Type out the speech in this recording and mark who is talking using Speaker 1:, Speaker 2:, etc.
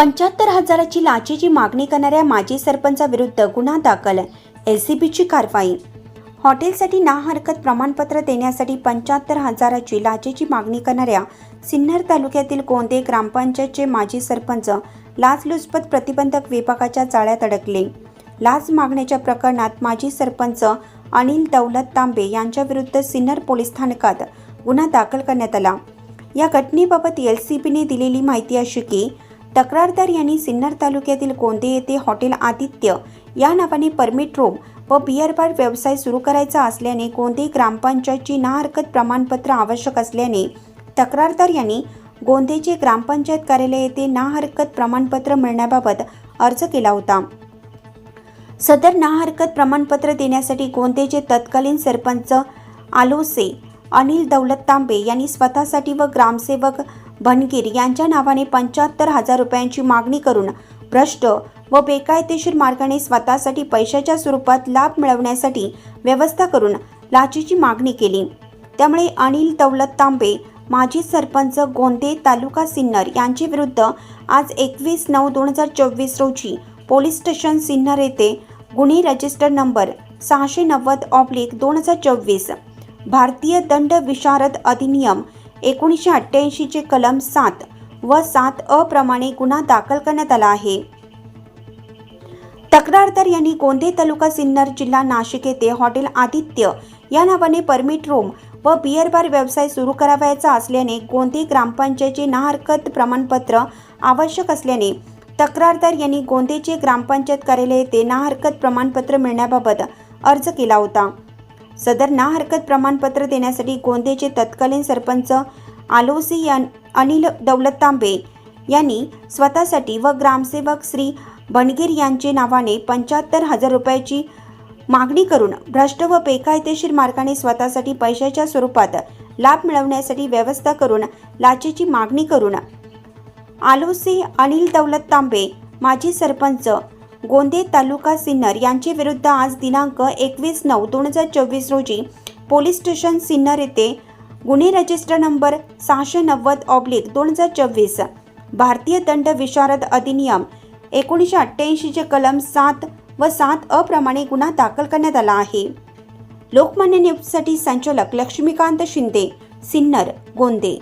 Speaker 1: पंच्याहत्तर हजाराची लाचेची मागणी करणाऱ्या माजी सरपंचाविरुद्ध गुन्हा दाखल एलसीबीची कारवाई. हॉटेलसाठी ना हरकत प्रमाणपत्र देण्यासाठी पंच्याहत्तर हजाराची लाचेची मागणी करणाऱ्या सिन्नर तालुक्यातील कोंदे ग्रामपंचायतचे माजी सरपंच लाचलुचपत प्रतिबंधक विभागाच्या जाळ्यात अडकले. लाच मागण्याच्या प्रकरणात माजी सरपंच अनिल दौलत तांबे यांच्याविरुद्ध सिन्नर पोलीस स्थानकात गुन्हा दाखल करण्यात आला. या घटनेबाबत एल सी बीने दिलेली माहिती अशी की तक्रारदार यांनी सिन्नर तालुक्यातील कोंदे येथे हॉटेल आदित्य या नावाने परमिट रूम व बिअर बार व्यवसाय सुरू करायचा असल्याने गोंदे ग्रामपंचायतची ना हरकत प्रमाणपत्र आवश्यक असल्याने तक्रारदार यांनी गोंदेचे ग्रामपंचायत कार्यालय येथे ना हरकत प्रमाणपत्र मिळण्याबाबत अर्ज केला होता. सदर ना हरकत प्रमाणपत्र देण्यासाठी गोंदेचे तत्कालीन सरपंच आलोसे अनिल दौलत तांबे यांनी स्वतःसाठी व ग्रामसेवक बनगीर यांच्या नावाने पंच्याहत्तर हजार रुपयांची मागणी करून भ्रष्ट व बेकायदेशीर मार्गाने स्वतःसाठी पैशाच्या स्वरूपात लाभ मिळवण्यासाठी व्यवस्था करून लाचेची मागणी केली. त्यामुळे अनिल दौलत तांबे माजी सरपंच गोंदे तालुका सिन्नर यांच्याविरुद्ध आज एकवीस नऊ दोन हजार चोवीस रोजी पोलीस स्टेशन सिन्नर येथे गुन्हे रजिस्टर नंबर सहाशे नव्वद ऑब्लिक दोन हजार चोवीस भारतीय दंड विशारद अधिनियम एकोणीसशे अठ्ठ्याऐंशीचे कलम सात व सात अप्रमाणे प्रमाणे गुन्हा दाखल करण्यात आला आहे. तक्रारदार यांनी गोंदे तालुका सिन्नर जिल्हा नाशिक येथे हॉटेल आदित्य या नावाने परमिट रूम व बिअर बार व्यवसाय सुरू करावयाचा असल्याने गोंदे ग्रामपंचायतचे नाहरकत प्रमाणपत्र आवश्यक असल्याने तक्रारदार यांनी गोंदेचे ग्रामपंचायत कार्यालय येथे नाहरकत प्रमाणपत्र मिळण्याबाबत अर्ज केला होता. सदर ना हरकत प्रमाणपत्र देण्यासाठी गोंदेचे तत्कालीन सरपंच आलोसी यां अनिल दौलत तांबे यांनी स्वतःसाठी व ग्रामसेवक श्री बनगीर यांचे नावाने पंच्याहत्तर हजार रुपयाची मागणी करून भ्रष्ट व बेकायदेशीर मार्गाने स्वतःसाठी पैशाच्या स्वरूपात लाभ मिळवण्यासाठी व्यवस्था करून लाचेची मागणी करून आलोसी अनिल दौलत तांबे माजी सरपंच गोंदे तालुका सिन्नर यांचे विरुद्ध आज दिनांक एकवीस नऊ दोन हजार चोवीस रोजी पोलीस स्टेशन सिन्नर येथे गुन्हे रजिस्टर नंबर सहाशे नव्वद ऑब्लिक दोन हजार चोवीस भारतीय दंड विशारद अधिनियम एकोणीसशे अठ्ठ्याऐंशीचे कलम सात व सात अप्रमाणे प्रमाणे गुन्हा दाखल करण्यात आला आहे. लोकमान्य न्यूजसाठी संचालक लक्ष्मीकांत शिंदे सिन्नर गोंदे.